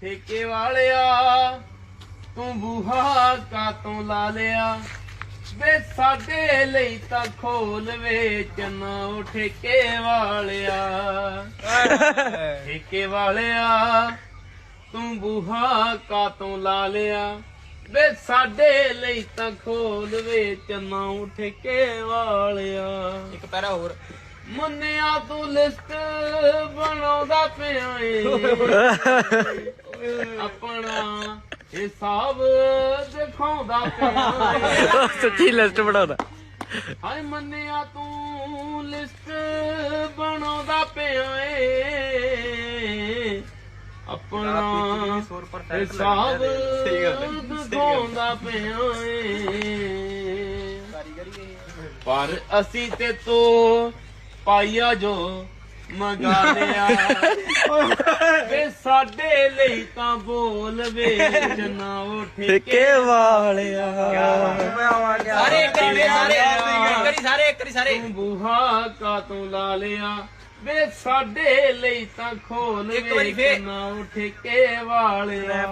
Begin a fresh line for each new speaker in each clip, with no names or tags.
ਠੇਕੇ ਵਾਲਿਆ, ਤੂੰ ਬੂਹਾ ਕਾਤੋਂ ਲਾ ਲਿਆ? ਵੇ ਸਾਡੇ ਲਈ ਤਾਂ ਖੋਲ ਵੇਚਣ ਉਹ ਠੇਕੇ ਵਾਲਿਆ। ਠੇਕੇ ਵਾਲਿਆ, ਤੂੰ ਬੂਹਾ ਕਾਤੋਂ ਲਾ ਲਿਆ? ਵੇ ਸਾਡੇ ਲਈ ਤਾਂ ਖੋਲ ਵੇਚਣ ਉਹ ਠੇਕੇ ਵਾਲਿਆ।
ਇੱਕ ਪੈਰਾ ਹੋਰ।
ਮੁੰਨਿਆ ਤੂੰ ਲਿਸਟ ਬਣਾਉਂਦਾ ਪਿਆ ਏ। ਆਪਣਾ ਹਿਸਾਬ ਦਿਖਾਉਂਦਾ ਪਿਆ ਏ।
ਸੱਚੀ ਲਿਸਟ ਬਣਾਉਂਦਾ।
ਹਾਏ ਮੰਨਿਆ ਤੂੰ ਲਿਸਟ ਬਣਾਉਂਦਾ ਪਿਆ ਏ। ਆਪਣਾ ਹਿਸਾਬ ਦਿਖਾਉਂਦਾ ਪਿਆ ਏ। ਪਰ ਅਸੀਂ ਤੇ ਤੋ ਪਾਈਆ ਜੋ ਮੰਗਾ ਲਿਆ ਵੇ ਸਾਡੇ ਲਈ ਤਾਂ ਬੋਲ ਵੇ ਜਨਾ ਉਹ ਠੇਕੇ
ਵਾਲਿਆ।
ਸਾਰੇ ਇੱਕ ਵਾਰੀ ਸਾਰੇ ਇੱਕ ਵਾਰੀ ਸਾਰੇ ਇੱਕ ਵਾਰੀ ਸਾਰੇ।
ਤੂੰ ਬੂਹਾ ਕਾ ਤੂੰ ਲਾ ਲਿਆ? ਵੇ ਸਾਡੇ ਲਈ ਤਾਂ ਖੋਲ ਵੇ। ਜਨਾ ਉਹ ਠੇਕੇ ਵਾਲਿਆ।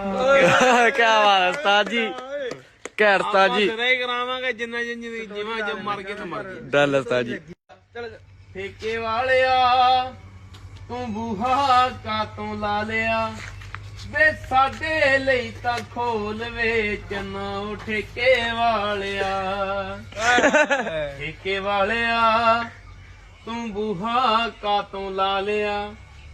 ਕੀ ਬਾਤ ਉਸਤਾਦ ਜੀ। ਉਸਤਾਦ ਜੀ।
ਕਰਾਵਾਂਗੇ ਜਿੰਨਾ ਜਿੰਨੀ ਜਿਵੇਂ ਜੇ ਮਰ ਗਏ ਤਾਂ ਮਰ ਗਏ
ਡੱਲ ਉਸਤਾਦ ਜੀ।
ਠੇਕੇ ਵਾਲਿਆ ਤੂੰ ਬੂਹਾ ਕਾਤੋਂ ਲਾ ਲਿਆ? ਵੇ ਸਾਡੇ ਲਈ ਤਾਂ ਖੋਲ ਵੇਚਣ ਉਹ ਠੇਕੇ ਵਾਲਿਆ। ਠੇਕੇ ਵਾਲਿਆ ਤੂੰ ਬੂਹਾ ਕਾਤੋਂ ਲਾ ਲਿਆ?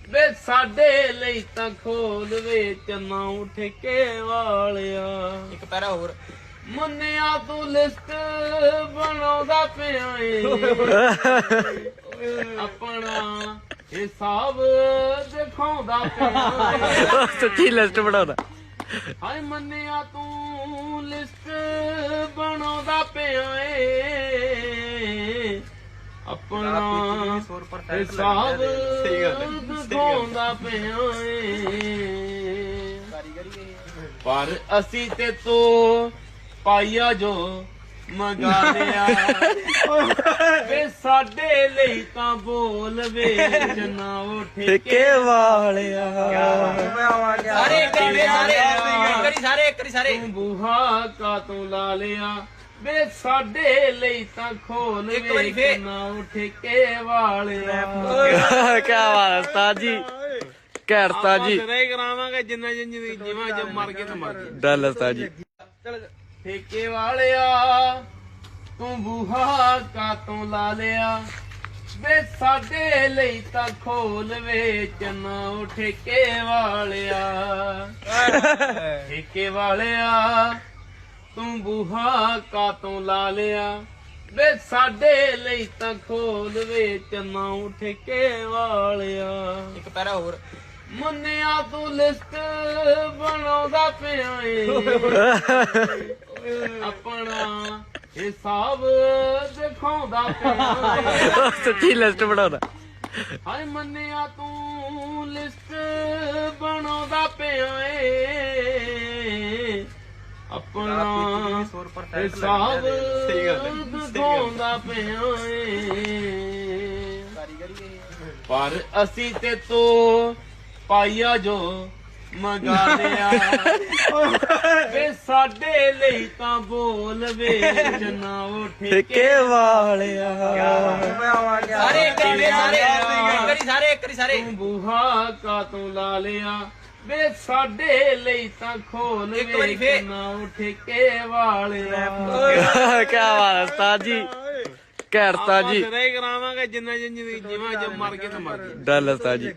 ਵੇ ਸਾਡੇ ਲਈ ਤਾਂ ਖੋਲ ਵੇਚਣ ਉਹ ਠੇਕੇ ਵਾਲਿਆ।
ਇੱਕ ਪੈਰਾ ਹੋਰ।
ਮੁੰਨਿਆ ਤੂੰ ਲਿਸਟ ਬਣਾਉਂਦਾ ਪਿਆ ਏ। ਆਪਣਾ ਹਿਸਾਬ ਦਿਖਾਉਂਦਾ ਪਿਆ
ਸੱਚੀ ਲਿਸਟ ਬਣਾਉਂਦਾ?
ਹਾਏ ਮੰਨਿਆ ਤੂੰ ਲਿਸਟ ਬਣਾਉਂਦਾ ਪਿਆ ਏ। ਆਪਣਾ ਹਿਸਾਬ ਦਿਖਾਉਂਦਾ ਪਿਆ ਏ। ਪਰ ਅਸੀਂ ਤੇ ਤੋ ਪਾਈਆ ਜੋ ਮੰਗਾ ਲਿਆ ਸਾਡੇ ਲਈ ਤਾਂ ਬੋਲ ਵੇ ਜਨਾ ਉਹ ਠੇਕੇ
ਵਾਲਿਆ।
ਸਾਰੇ ਇੱਕ ਵਾਰੀ ਸਾਰੇ ਇੱਕ ਵਾਰੀ ਸਾਰੇ ਇੱਕ ਵਾਰੀ ਸਾਰੇ
ਤੂੰ ਬੂਹਾ ਕਾ ਤੂੰ ਲਾ ਲਿਆ। ਵੇ ਸਾਡੇ ਲਈ ਤਾਂ ਖੋਲ
ਇੱਕ ਵਾਰੀ
ਵੇ
ਫੇਰ।
ਜਨਾ ਉਹ ਠੇਕੇ ਵਾਲਿਆ।
ਕੀ ਬਾਤ ਹੈ ਉਸਤਾਦ ਜੀ ਉਸਤਾਦ ਜੀ।
ਤੇਰੇ ਕਰਾਵਾਂਗੇ ਜਿੰਨਾ ਜਿੰਨੀ ਜਿਵੇਂ ਜੇ ਮਰ ਗਏ ਤਾਂ ਮਰ ਗਏ
ਡੱਲ ਉਸਤਾਦ ਜੀ।
ਠੇਕੇ ਵਾਲਿਆ। ਤੂੰ ਬੂਹਾ ਕਾਤੋਂ ਲਾ ਲਿਆ? ਵੇ ਸਾਡੇ ਲਈ ਤਾਂ ਖੋਲ ਵੇਚਣ ਉਹ ਠੇਕੇ ਵਾਲਿਆ। ਠੇਕੇ ਵਾਲਿਆ ਤੂੰ ਬੂਹਾ ਕਾਤੋਂ ਲਾ ਲਿਆ? ਵੇ ਸਾਡੇ ਲਈ ਤਾਂ ਖੋਲ ਵੇਚਣ ਉਹ ਠੇਕੇ ਵਾਲਿਆ।
ਇੱਕ ਪੈਰਾ ਹੋਰ।
ਮੁੰਨਿਆ ਤੂੰ ਲਿਸਟ ਬਣਾਉਂਦਾ ਪਿਆ ਏ। ਆਪਣਾ ਹਿਸਾਬ ਦਿਖਾਉਂਦਾ ਪਿਆ
ਸੱਚੀ ਲਿਸਟ ਬਣਾਉਂਦਾ?
ਹਾਏ ਮੰਨਿਆ ਤੂੰ ਲਿਸਟ ਬਣਾਉਂਦਾ ਪਿਆ ਏ। ਆਪਣਾ ਹਿਸਾਬ ਦਿਖਾਉਂਦਾ ਪਿਆ ਏ। ਪਰ ਅਸੀਂ ਤੇ ਤੋ ਪਾਈਆ ਜੋ ਮੰਗਾ ਲਿਆ ਵੇ ਸਾਡੇ ਲਈ ਤਾਂ ਬੋਲ ਵੇ ਜਨਾ ਉਹ ਠੇਕੇ
ਵਾਲਿਆ।
ਸਾਰੇ ਇੱਕ ਵਾਰੀ ਸਾਰੇ। ਇੱਕ ਵਾਰੀ ਸਾਰੇ ਇੱਕ ਵਾਰੀ ਸਾਰੇ।
ਤੂੰ ਬੂਹਾ ਕਾ ਤੂੰ ਲਾ ਲਿਆ। ਵੇ ਸਾਡੇ ਲਈ ਤਾਂ ਖੋਲ
ਇੱਕ ਵਾਰੀ ਫੇਰ।
ਜਨਾ ਉਹ ਠੇਕੇ ਵਾਲਿਆ।
ਕੀ ਬਾਤ ਹੈ ਉਸਤਾਦ ਜੀ। ਘੈਰ ਉਸਤਾਦ ਜੀ।
ਤੇਰੇ ਕਰਾਵਾਂਗੇ ਜਿੰਨਾ ਜਿੰਨੀ ਜਿਵੇਂ ਜੇ ਮਰ ਗਏ ਤਾਂ ਮਰ ਗਏ
ਡੱਲ ਉਸਤਾਦ ਜੀ।